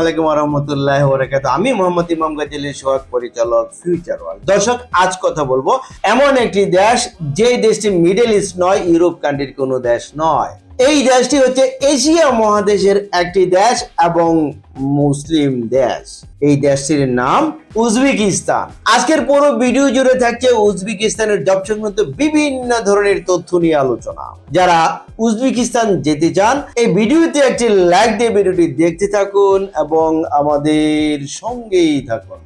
আলাইকুম আমি মোহাম্মদ ইমাম গাজী সোহাগ পরিচালক ফিউচার ওয়ার্ল্ড দর্শক, আজ কথা বলব এমন একটি দেশ যে দেশটি মিডল ইস্ট নয় ইউরোপ কান্ট্রির কোনো দেশ নয়। এই দেশটি হচ্ছে এশিয়া মহাদেশের একটি দেশ এবং মুসলিম দেশ। এই দেশটির নাম উজবেকিস্তান। আজকের পুরো ভিডিও জুড়ে থাকছে উজবেকিস্তানের জব সংক্রান্ত বিভিন্ন ধরনের তথ্য নিয়ে আলোচনা। যারা উজবেকিস্তান যেতে চান, এই ভিডিওতে একটি লাইক দিয়ে ভিডিওটি দেখতে থাকুন এবং আমাদের সঙ্গেই থাকুন।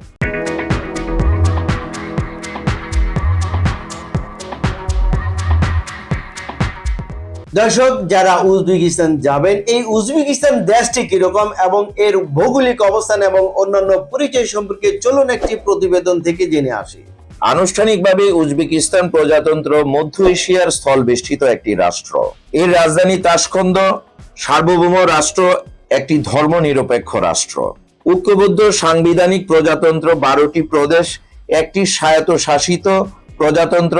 দর্শক, যারা উজবেকিস্তান যাবেন, এই উজবেকিস্তান দেশটি কীরকম এবং এর ভৌগোলিক অবস্থান এবং অন্যান্য পরিচয় সম্পর্কে চলুন একটি প্রতিবেদন থেকে জেনে আসি। আনুষ্ঠানিকভাবে উজবেকিস্তান প্রজাতন্ত্র মধ্য এশিয়ার স্থল বেষ্টিত একটি রাষ্ট্র। এর রাজধানী তাসকন্দ সার্বভৌম রাষ্ট্র, একটি ধর্মনিরপেক্ষ রাষ্ট্র। ঐক্যবদ্ধ সাংবিধানিক প্রজাতন্ত্র বারোটি প্রদেশ, একটি স্বায়ত্তশাসিত প্রজাতন্ত্র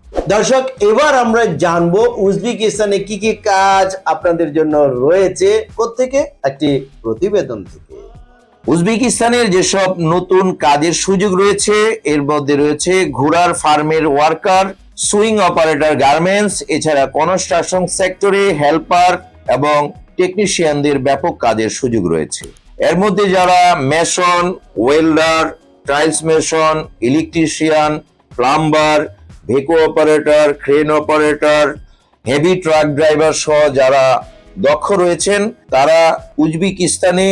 দর্শক, এবার আমরা জানব উজবেকিস্তানে কি কি কাজ আপনাদের জন্য রয়েছে প্রত্যেকে একটি প্রতিবেদন থেকে। উজবেকিস্তানের যেসব নতুন কাজের সুযোগ রয়েছে, এর মধ্যে রয়েছে ঘোড়ার ফার্মের ওয়ার্কার, সুইং অপারেটর গার্মেন্টস, এছাড়া কনস্ট্রাকশন সেক্টরে হেল্পার এবং টেকনিশিয়ানদের ব্যাপক কাজের সুযোগ রয়েছে। এর মধ্যে যারা mason, welder tiles mason, electrician, plumber ভেকো operator crane operator heavy truck driver সহ যারা দক্ষ রয়েছেন, তারা উজবেকিস্তানে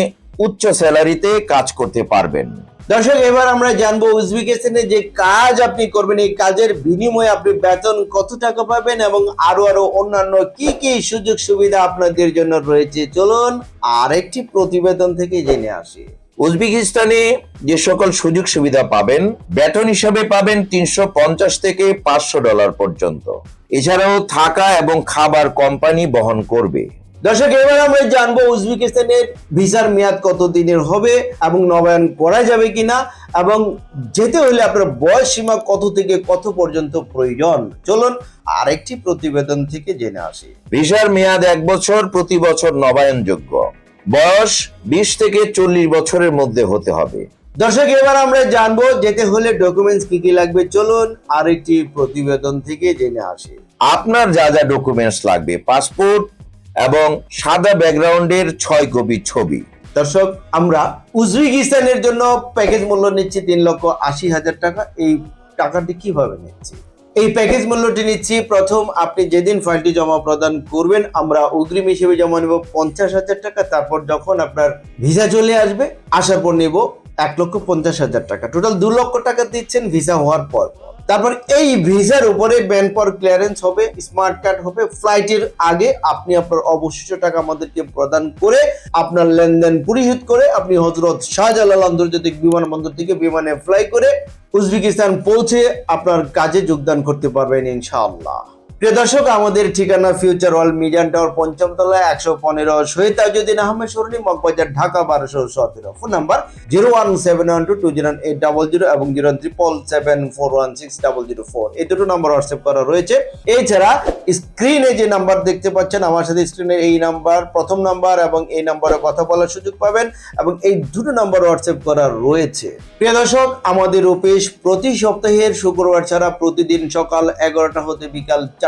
উচ্চ স্যালারিতে কাজ করতে পারবেন। দর্শক, এবার আমরা জানব উজবেকিস্তানে যে কাজ আপনি করবেন, এই কাজের বিনিময়ে আপনি বেতন কত টাকা পাবেন এবং আরও আরও অন্যান্য কি কি সুযোগ সুবিধা আপনাদের জন্য রয়েছে? চলুন আরেকটি প্রতিবেদন থেকে জেনে আসি। উজবেকিস্তানে যে সকল সুযোগ সুবিধা পাবেন, বেতন হিসাবে পাবেন তিনশো পঞ্চাশ থেকে পাঁচশো ডলার পর্যন্ত। এছাড়াও থাকা এবং খাবার কোম্পানি বহন করবে। দর্শক, এবার আমরা জানব উজবেকিস্তানের ভিসার মেয়াদ কত দিনের হবে এবং নবায়ন করা যাবে কিনা এবং যেতে হলে আপনার বয়স সীমা কত থেকে কত পর্যন্ত প্রয়োজন? চলুন আরেকটি প্রতিবেদন থেকে জেনে আসি। ভিসার মেয়াদ এক বছর, প্রতি বছর নবায়নযোগ্য। বয়স বিশ থেকে চল্লিশ বছরের মধ্যে হতে হবে। দর্শক, এবার আমরা জানব যেতে হলে ডকুমেন্টস কি কি লাগবে। চলুন আরেকটি প্রতিবেদন থেকে জেনে আসি। আপনার যা যা ডকুমেন্টস লাগবে পাসপোর্ট এবং সাদা ব্যাকগ্রাউন্ডের ছয় কপি ছবি। দর্শক, আমরা উজবেকিস্তানের জন্য প্যাকেজ মূল্য নিচ্ছি তিন লক্ষ আশি হাজার টাকা। এই টাকাটি কীভাবে নিচ্ছি? এই প্যাকেজ মূল্যটি নিচ্ছি। প্রথম আপনি যেদিন ফাইলটি জমা প্রদান করবেন, আমরা অগ্রিম হিসেবে জমা নেব পঞ্চাশ হাজার টাকা। তারপর যখন আপনার ভিসা চলে আসবে আসার পর নেব এক লক্ষ পঞ্চাশ হাজার টাকা। টোটাল দু লক্ষ টাকা দিচ্ছেন ভিসা হওয়ার পর। তারপর এই ভিসার উপরে ব্যান পর ক্লিয়ারেন্স হবে, স্মার্ট কার্ড হবে, ফ্লাইটের আগে আপনি আপনার অবশিষ্ট টাকা আমাদেরকে প্রদান করে আপনার লেনদেন পরিশোধ করে আপনি হজরত শাহজালাল আন্তর্জাতিক বিমানবন্দর থেকে বিমানে ফ্লাই করে উজবেকিস্তান পৌঁছে আপনার কাজে যোগদান করতে পারবেন ইনশাআল্লাহ। প্রিয় দর্শক, আমাদের ঠিকানা ফিউচার ওয়ার্ল্ড মিডিয়ান টাওয়ার পঞ্চম তলায় একশো পনেরো শহীদ তাজুদ্দিন আহমেদ, সরণি, মগবাজার, ঢাকা, বারোশো সতেরো। Phone number zero one seven one two two zero eight double zero এবং zero triple seven four one six double zero four এই দুটো নাম্বার হোয়াটসঅ্যাপ করা রয়েছে। এছাড়া স্ক্রিনে যে নাম্বার দেখতে পাচ্ছেন, আমার সাথে স্ক্রিনে এই নাম্বার, প্রথম নাম্বার এবং এই নাম্বারে কথা বলার সুযোগ পাবেন এবং এই দুটো নাম্বার হোয়াটসঅ্যাপ করা রয়েছে। প্রিয় দর্শক, আমাদের অফিস প্রতি সপ্তাহের শুক্রবার ছাড়া প্রতিদিন সকাল এগারোটা হতে বিকাল